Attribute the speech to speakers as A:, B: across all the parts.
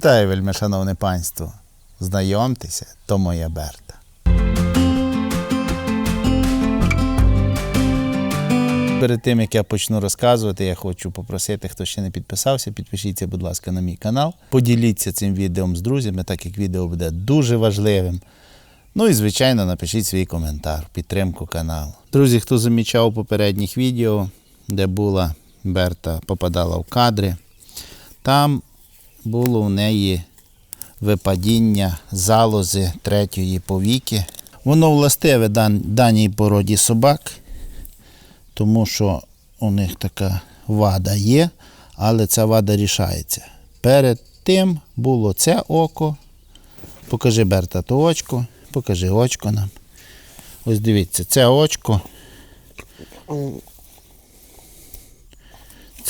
A: Вітаю, вельми шановне панство. Знайомтеся, то моя Берта. Перед тим як я почну розказувати, я хочу попросити, хто ще не підписався, підпишіться, будь ласка, на мій канал. Поділіться цим відео з друзями, так як відео буде дуже важливим. Ну і, звичайно, напишіть свій коментар, підтримку каналу. Друзі, хто замічав попередніх відео, де була Берта попадала в кадри, там було у неї випадіння залози третьої повіки. Воно властиве даній породі собак, тому що у них така вада є, але ця вада рішається. Перед тим було це око. Покажи Берта то очко, покажи очко нам. Ось дивіться, це очко.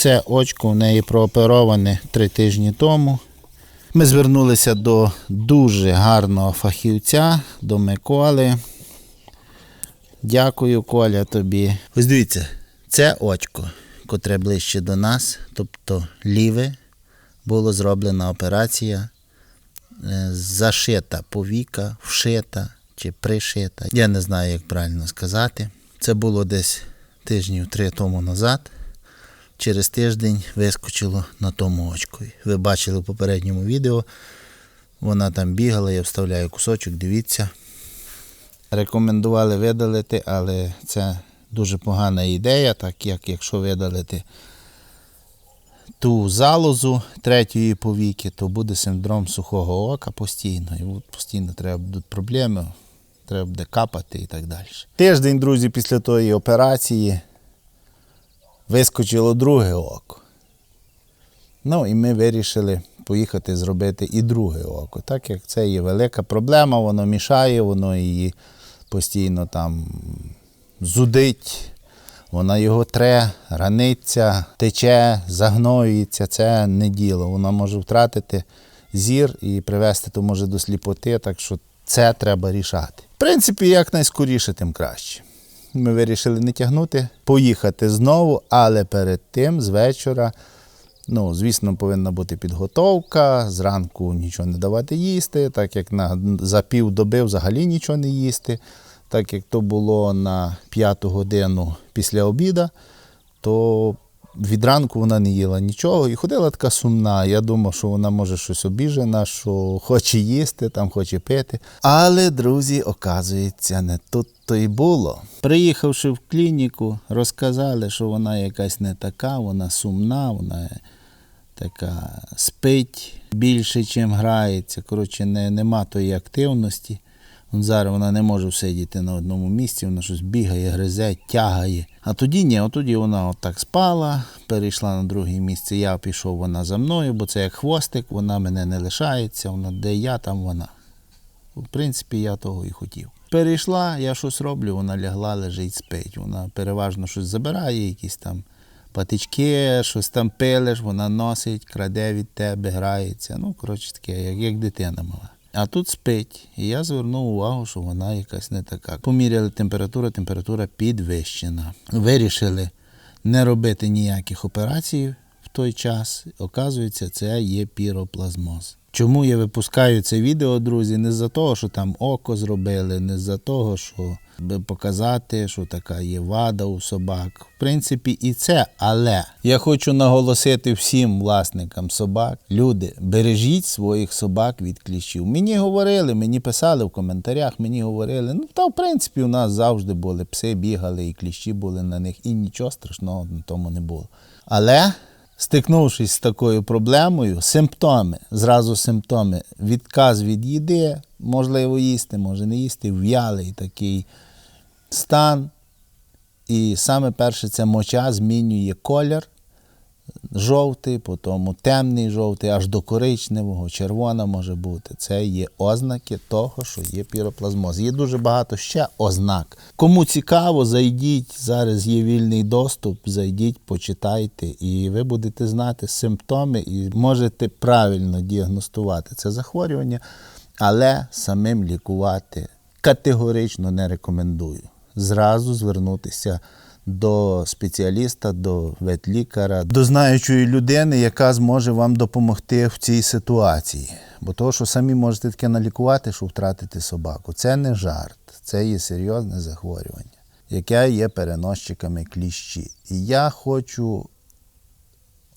A: Це очко в неї проопероване три тижні тому. Ми звернулися до дуже гарного фахівця, до Миколи. Дякую, Коля, тобі. Ось дивіться, це очко, котре ближче до нас, тобто ліве, було зроблена операція, е, зашита повіка, вшита чи пришита. Я не знаю, як правильно сказати. Це було десь тижнів три тому назад. Через тиждень вискочило на тому очкові. Ви бачили в попередньому відео. Вона там бігала, я вставляю кусочок, дивіться. Рекомендували видалити, але це дуже погана ідея, так як якщо видалити ту залозу третьої повіки, то буде синдром сухого ока постійно. І постійно треба будуть проблеми, треба буде капати і так далі. Тиждень, друзі, після тої операції вискочило друге око. Ну і ми вирішили поїхати зробити і друге око. Так як це є велика проблема, воно мішає, воно її постійно там зудить, вона його тре, раниться, тече, загноюється. Це не діло. Вона може втратити зір і привести то може до сліпоти, так що це треба рішати. В принципі, як найскоріше, тим краще. Ми вирішили не тягнути, поїхати знову, але перед тим з вечора, ну, звісно, повинна бути підготовка. Зранку нічого не давати їсти, так як на, за пів доби взагалі нічого не їсти. Так як то було на п'яту годину після обіда, то від ранку вона не їла нічого і ходила така сумна. Я думав, що вона може щось обіжена, що хоче їсти, там хоче пити. Але, друзі, оказується, не тут то і було. Приїхавши в клініку, розказали, що вона якась не така, вона сумна, вона така спить більше, ніж грається. Коротше, не, нема тої активності. От Зараз вона не може сидіти на одному місці, вона щось бігає, гризе, тягає. А тоді ні, тоді вона отак спала, перейшла на друге місце. Я пішов вона за мною, бо це як хвостик, вона мене не лишається, вона де я, там вона. В принципі, я того і хотів. Перейшла, я щось роблю, вона лягла, лежить, спить. Вона переважно щось забирає, якісь там патички, щось там пилиш, вона носить, краде від тебе, грається. Ну, коротше таке, як, як дитина мала. А тут спить. І я звернув увагу, що вона якась не така. Поміряли температуру, температура підвищена. Вирішили не робити ніяких операцій в той час. Оказується, це є піроплазмоз. Чому я випускаю це відео, друзі? Не за того, що там око зробили, не за того, що показати, що така є вада у собак. В принципі, і це. Але я хочу наголосити всім власникам собак, люди, бережіть своїх собак від кліщів. Мені говорили, мені писали в коментарях, мені говорили, ну та в принципі у нас завжди були пси, бігали, і кліщі були на них, і нічого страшного на тому не було. Але стикнувшись з такою проблемою, симптоми, зразу симптоми, відказ від їди, можливо їсти, може не їсти, в'ялий такий стан. І саме перше це моча змінює колір. Жовтий, потім темний жовтий, аж до коричневого, червона може бути. Це є ознаки того, що є піроплазмоз. Є дуже багато ще ознак. Кому цікаво, зайдіть, зараз є вільний доступ, зайдіть, почитайте, і ви будете знати симптоми і можете правильно діагностувати це захворювання, але самим лікувати категорично не рекомендую. Зразу звернутися до спеціаліста, до ветлікаря, до знаючої людини, яка зможе вам допомогти в цій ситуації. Бо того, що самі можете таке налікувати, що втратити собаку, це не жарт, це є серйозне захворювання, яке є переносчиками кліщі. І я хочу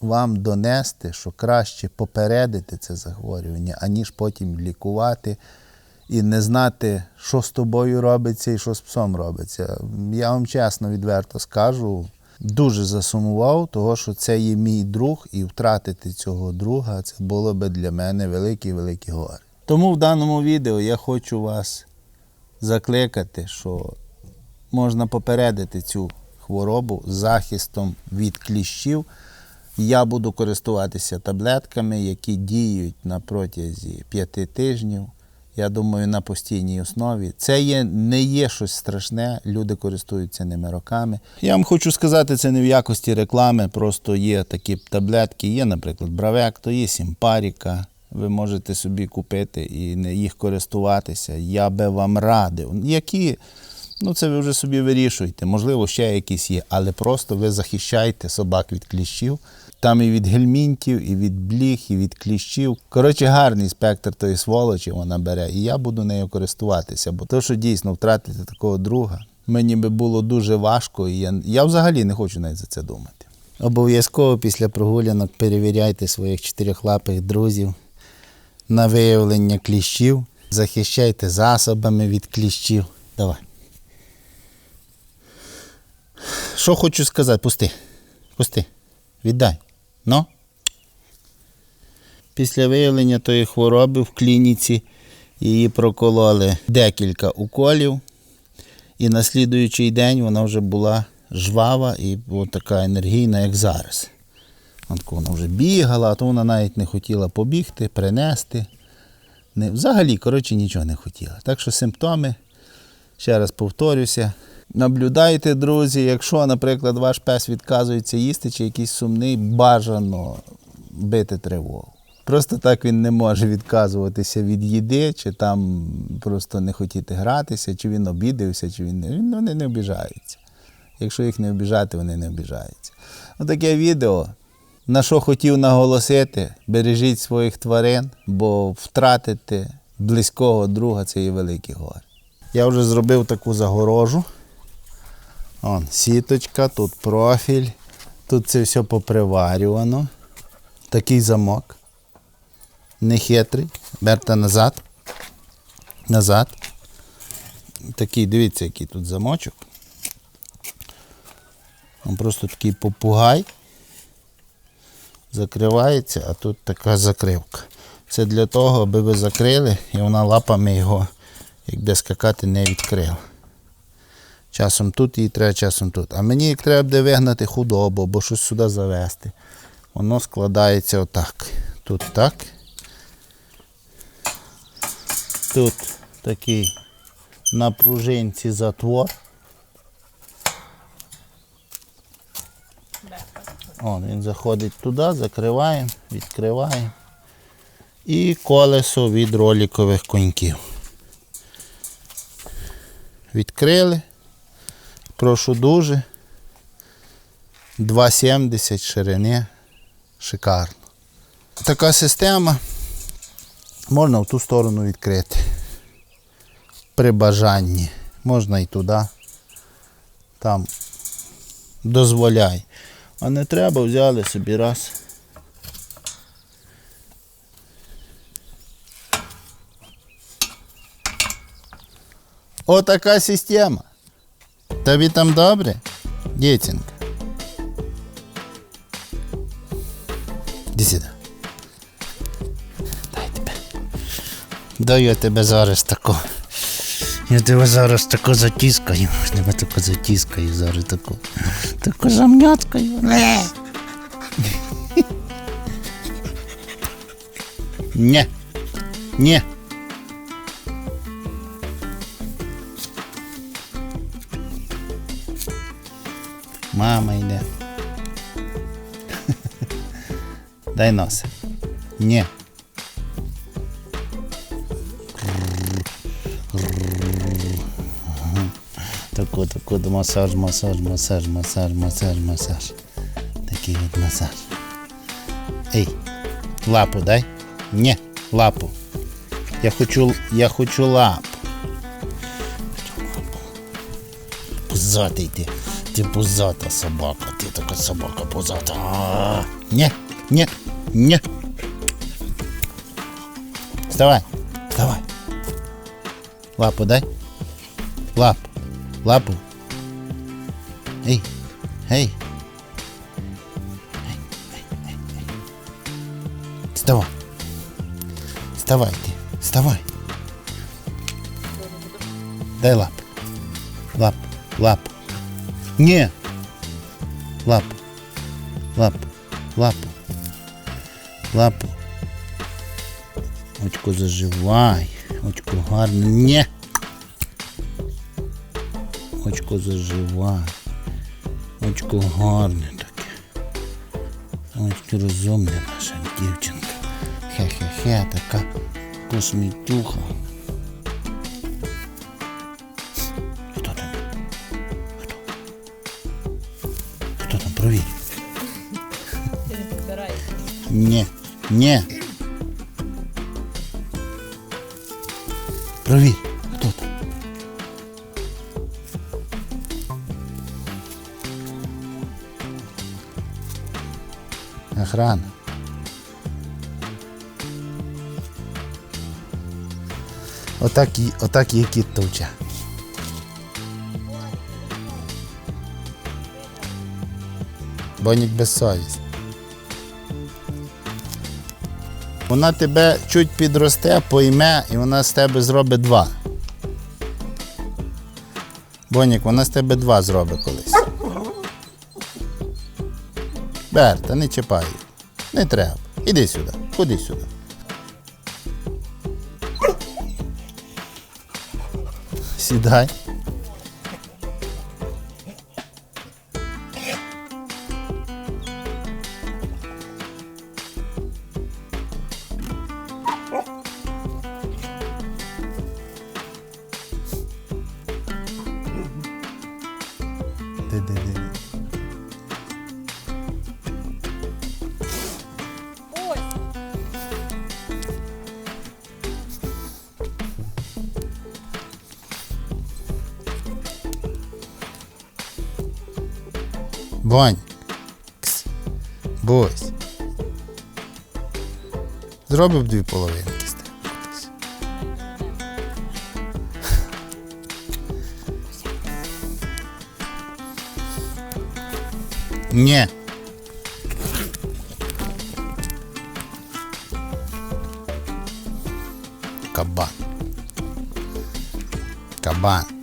A: вам донести, що краще попередити це захворювання, аніж потім лікувати і не знати, що з тобою робиться і що з псом робиться. Я вам чесно, відверто скажу, дуже засумував, того, що це є мій друг, і втратити цього друга це було би для мене велике-велике горе. Тому в даному відео я хочу вас закликати, що можна попередити цю хворобу захистом від кліщів. Я буду користуватися таблетками, які діють на протязі п'яти тижнів. Я думаю, на постійній основі. Це є, не є щось страшне, люди користуються ними роками. Я вам хочу сказати, це не в якості реклами, просто є такі таблетки, є, наприклад, бравек, то є сімпаріка. Ви можете собі купити і не їх користуватися. Я би вам радив. Які, ну це ви вже собі вирішуєте. Можливо, ще якісь є, але просто ви захищаєте собак від кліщів. Там і від гельмінтів, і від бліх, і від кліщів. Коротше, гарний спектр тої сволочі вона бере, і я буду нею користуватися. Бо то, що дійсно втратити такого друга, мені би було дуже важко, і я, я взагалі не хочу навіть за це думати. Обов'язково після прогулянок перевіряйте своїх чотирьохлапих друзів на виявлення кліщів, захищайте засобами від кліщів. Давай. Що хочу сказати, пусти. Пусти. Віддай. Ну. Після виявлення тої хвороби в клініці її прокололи декілька уколів. І на слідуючий день вона вже була жвава і от така енергійна, як зараз. Вона вже бігала, а то вона навіть не хотіла побігти, принести. Не, Взагалі, коротше, нічого не хотіла. Так що симптоми, ще раз повторюся, наблюдайте, друзі, якщо, наприклад, ваш пес відказується їсти чи якийсь сумний, бажано бити тривогу. Просто так він не може відказуватися від їди, чи там просто не хотіти гратися, чи він обідався, чи він не. Вони не обіжаються. Якщо їх не обіжати, вони не обіжаються. Отаке відео. На що хотів наголосити, бережіть своїх тварин, бо втратити близького друга це є великий горе. Я вже зробив таку загорожу. Вон, сіточка, тут профіль, тут це все поприварювано. Такий замок. Нехитрий. Берте назад. Назад. Такий, дивіться, який тут замочок. Він просто такий попугай. Закривається, а тут така закривка. Це для того, аби ви закрили і вона лапами його, як де скакати, не відкрила. Часом тут її треба, часом тут. А мені як треба буде вигнати худобу або щось сюди завести. Воно складається отак. Тут так. Тут такий на пружинці затвор. О, він заходить туди, закриваємо, відкриваємо. І колесо від ролікових коньків. Відкрили. Прошу дуже. 2,70 ширини. Шикарно. Така система. Можна в ту сторону відкрити. При бажанні. Можна і туди. Там дозволяй. А не треба, взяли собі раз. Отака система. Тобі там добре, дітінка? Іди сюди. Дай тебе. Дай я тебе зараз тако. Я тебе зараз тако затіскаю. Я тебе тако затіскаю зараз тако. Тако замняткаю. Ні. Ні. Мама йде. Дай носа. Ні. Таку, таку масаж, масаж, масаж, масаж, масаж, масаж. Такий от масаж. Ей, лапу дай. Ні, лапу. Я хочу, я хочу лапу. Пузатий ти. Ти пузата собака, ти така собака пузата. А, Ні, ні, ні. Вставай, вставай. Лапу дай. Лапу, лапу. Ей, ей. Ей, ей, ей, ей. Вставай. Вставай ти, вставай. Дай лапу. Лапу, лапу. Ні. Лапу. Лапу. Лапу. Лапу. Очко заживай. Очко гарне. Ні. Очко заживай. Очко гарне таке. Очко розумне наша дівчинка. Хе-хе-хе, така космітюха. Ні, ні. Провір. Хто там? Охрана. Отак, отак є кіт товча. Бонік безсовість. Вона тебе чуть підросте, пойме, і вона з тебе зробить два. Бонік, вона з тебе два зробить колись. Берта, не чіпай. Не треба. Іди сюди, ходи сюди. Сідай. Бонь. Кс. Бось. Зробив дві половинки з тебе колись. Ні. Кабан. Кабан.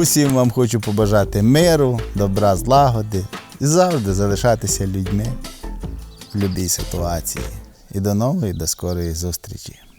A: Усім вам хочу побажати миру, добра, злагоди і завжди залишатися людьми в будь-якій ситуації. І до нової, до скорої зустрічі.